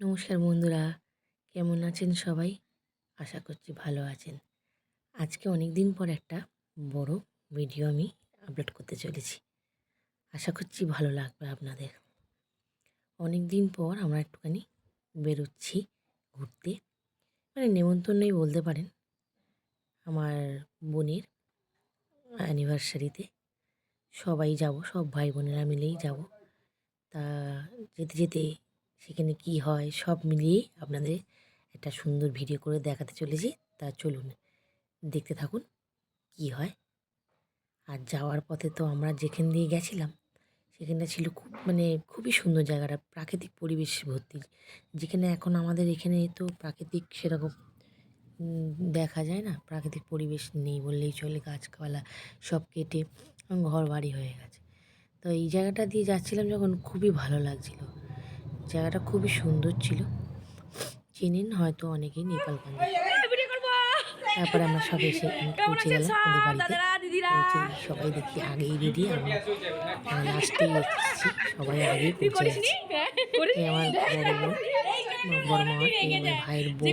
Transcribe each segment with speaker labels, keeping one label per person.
Speaker 1: নমস্কার বন্ধুরা, কেমন আছেন সবাই? আশা করছি ভালো আছেন। আজকে অনেক দিন পর একটা বড় ভিডিও আমি আপলোড করতে চলেছি। আশা করছি ভালো লাগবে আপনাদের। অনেক দিন পর আমরা একটুখানি বেরোচ্ছি ঘুরতে। মানে নেমন্তন্নই বলতে পারেন, আমার বোনের অ্যানিভার্সারিতে সবাই যাব, সব ভাই বোনেরা মিলেই যাব। তা যেতে যেতে সেখানে কি হয় সব মিলিয়ে আপনাদের একটা সুন্দর ভিডিও করে দেখাতে চলেছি। তা চলুন দেখতে থাকুন কি হয়। আর যাওয়ার পথে তো আমরা যেখান দিয়ে গেছিলাম, সেখানটা ছিল খুব মানে খুবই সুন্দর জায়গাটা, প্রাকৃতিক পরিবেশ ভর্তি। যেখানে এখন আমাদের এখানে তো প্রাকৃতিক সেরকম দেখা যায় না, প্রাকৃতিক পরিবেশ নেই বললেই চলে, গাছপালা সব কেটে ঘর বাড়ি হয়ে গেছে। তো এই জায়গাটা দিয়ে যাচ্ছিলাম যখন খুবই ভালো লাগছিল। জায়গাটা খুবই সুন্দর ছিল। চেনেন হয়তো অনেকেই নেপালগঞ্জে তারপরে আমরা সব এসে পৌঁছে গেলাম আমাদের বাড়িতে। সবাই দেখি আগেই রেডি আমি লাস্টেই এসেছি সবাই আগেই পৌঁছে গেছি। আমার বড় বোন বড় মা আমার ভাইয়ের বোন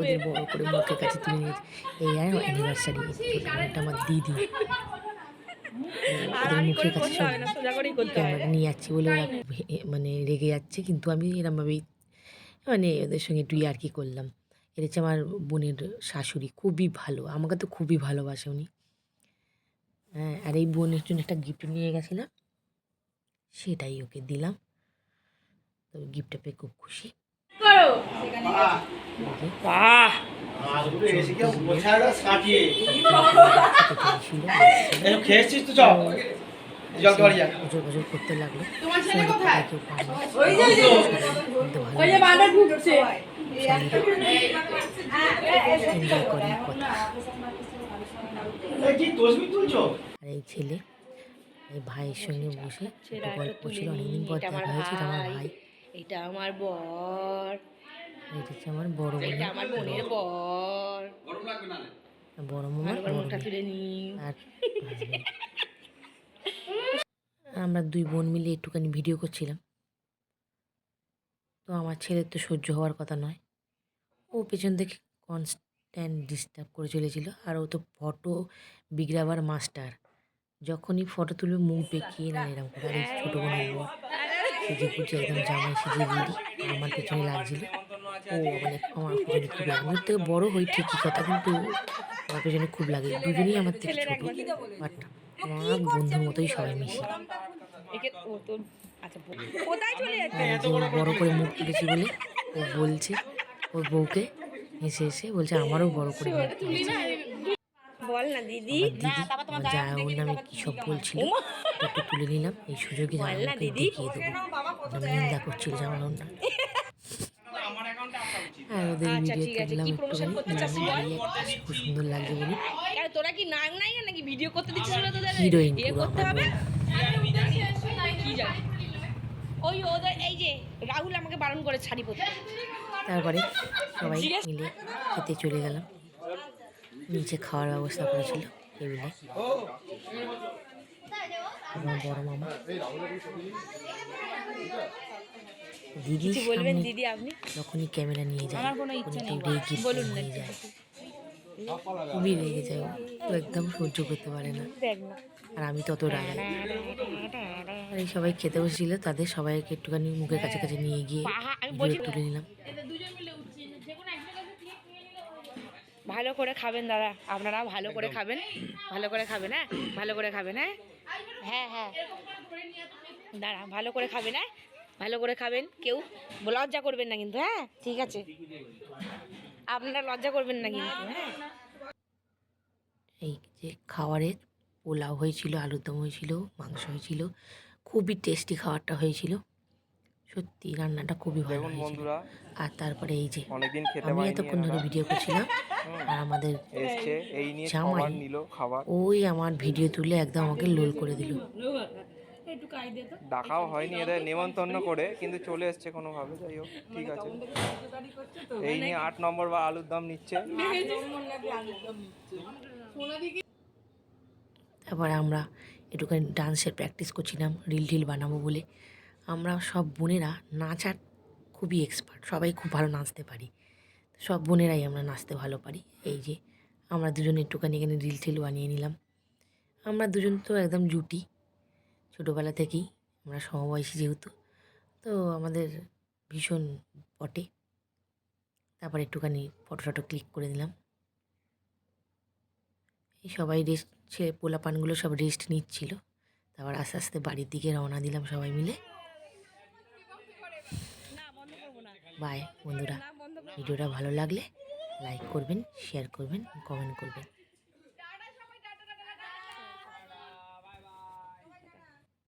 Speaker 1: ওদের বড় করে মুখের কাছে তুলে নিয়েছে। এই আর অ্যানিভার্সারি এটা আমার দিদি। ওদের মুখের কাছে সব
Speaker 2: হয় না সোজা করেই করতে হয়।
Speaker 1: ক্যামেরা নিয়ে যাচ্ছি বলে ওরা মানে রেগে যাচ্ছে। কিন্তু আমি এরমভাবেই মানে ওদের সঙ্গে একটু আর কি করলাম। এটা হচ্ছে আমার বোনের শাশুড়ি খুবই ভালো। আমাকে তো খুবই ভালোবাসে উনি। হ্যাঁ আর এই বোনের জন্য একটা গিফট নিয়ে গেছিলাম। সেটাই ওকে দিলাম। তো গিফটটা পেয়ে খুব খুশি। এই
Speaker 3: খেয়েছিস তো চল।
Speaker 1: করতে লাগল
Speaker 2: ছেলে
Speaker 3: এই
Speaker 1: আর ছেলে ভাইয়ের সঙ্গে বসে গল্প
Speaker 2: তুলে
Speaker 1: অনেকদিন পর দেখা হয়েছে আমার
Speaker 2: ভাই।
Speaker 1: ভাই।
Speaker 2: এটা আমার বর।
Speaker 1: আমার বড়
Speaker 2: এটা আমার বোনের বর।
Speaker 1: মামা
Speaker 2: ভালো করে
Speaker 1: বড়
Speaker 2: মুখটা। তুলে নি
Speaker 1: আর আমরা দুই বোন মিলে একটুখানি ভিডিও করছিলাম। তো আমার ছেলের তো সহ্য হওয়ার কথা নয়। ও পেছন থেকে কনস্ট্যান্ট ডিস্টার্ব করে চলেছিল। আর ও তো ফটো বিগ্রাবার মাস্টার যখনই ফটো তুলবে মুখ বেঁকিয়ে না এরকম করে। আর ছোটো বোন সেজে গুজে একদম জামাই সেজে রেডি আমার পেছনে লাগছিল। ও মানে আমার পেছনে খুব লাগে আমার থেকে বড় হই ঠিকই কথা কিন্তু আমার পেছনে খুব লাগে। দুজনেই আমার থেকে ছোট। বাট আমার বন্ধুর মতোই সবাই মিশি।
Speaker 2: একে ও তো আচ্ছা
Speaker 1: ও বড় করে মুখ তুলেছি বলে ও বলছে ওর বউকে এসে এসে বলছে আমারও বড় করে মুখ তুলেছে।
Speaker 2: বল না দিদি।
Speaker 1: যা ওর নামে কী সব বলছিল? একটু তুলে নিলাম এই সুযোগে
Speaker 2: বল না
Speaker 1: জামাকে
Speaker 2: দিদি।
Speaker 1: দেখিয়ে দেবো। নিন্দা করছিল জামার ওর নামে। আর ওদের
Speaker 2: আচ্ছা,
Speaker 1: ভিডিও? একটুখানি খুব সুন্দর লাগছে বলে
Speaker 2: তোরা কি নাই নাকি ভিডিও করতে দিচ্ছিস না তোদের?
Speaker 1: হিরোইন
Speaker 2: করতে হবে? ওই ওদের এই যে রাহুল আমাকে বারণ করে শাড়ি পরতে
Speaker 1: তারপরে সবাই মিলে খেতে চলে গেলাম। নিচে খাওয়ার ব্যবস্থা করেছিল টেবিলে। আমার বড় মামা। দিদির
Speaker 2: বলবেন দিদি আপনি?
Speaker 1: যখনই ক্যামেরা নিয়ে যায়
Speaker 2: আমার কোনো ইচ্ছে নেই বলুন না
Speaker 1: যায় খুবই রেগে যায় ও। একদম সহ্য করতে পারে না। আর আমি তত রাগাই আর এই সবাই খেতে বসেছিল তাদের সবাইকে একটুখানি মুখের কাছে কাছে নিয়ে গিয়ে তুলে নিলাম।
Speaker 2: ভালো করে খাবেন দাদা আপনারা ভালো করে খাবেন ভালো করে খাবেন হ্যাঁ? ভালো করে খাবেন হ্যাঁ? হ্যাঁ হ্যাঁ। দাঁড়া ভালো করে খাবেন হ্যাঁ? ভালো করে খাবেন। কেউ লজ্জা করবেন না কিন্তু হ্যাঁ? ঠিক আছে। আপনারা লজ্জা করবেন না কিন্তু হ্যাঁ?
Speaker 1: এই যে খাবারের পোলাও হয়েছিল আলুর দম হয়েছিল মাংস হয়েছিল খুবই টেস্টি খাবারটা হয়েছিল। সত্যি রান্নাটা খুবই ভালো হয়েছিল। আর তারপরে এই যে আমি এতক্ষণ ধরে ভিডিও করছিলাম আর আমাদের
Speaker 3: এসছে এই নিয়ে
Speaker 1: জামাই।
Speaker 3: খাবার নিল খাবার।
Speaker 1: ওই আমার ভিডিও তুলে একদম আমাকে লোল করে দিল।
Speaker 3: ডাকাও হয়নি এদের নেমন্তন্ন করে। কিন্তু চলে এসছে কোনোভাবে যাই হোক ঠিক আছে। এই নিয়ে আট নম্বর বা আলুর দাম নিচ্ছে।
Speaker 1: তারপরে আমরা একটুখানি ডান্সের প্র্যাকটিস করছিলাম রিল টিল বানাবো বলে। আমরা সব বোনেরা নাচার খুবই এক্সপার্ট সবাই খুব ভালো নাচতে পারি। সব বোনেরাই আমরা নাচতে ভালো পারি। এই যে আমরা দুজন একটুখানি এখানে রিল টিল বানিয়ে নিলাম। আমরা দুজন তো একদম জুটি। ছোটোবেলা থেকেই আমরা সমবয়সী যেহেতু তো আমাদের ভীষণ পটে তারপর একটুখানি ফটো টটো ক্লিক করে দিলাম। এই সবাই রেস্ট ছেলে পোলাপানগুলো সব রেস্ট নিচ্ছিল। তারপর আস্তে আস্তে বাড়ির দিকে রওনা দিলাম সবাই মিলে। বাই বন্ধুরা। ভিডিওটা ভালো লাগলে লাইক করবেন শেয়ার করবেন কমেন্ট করবেন।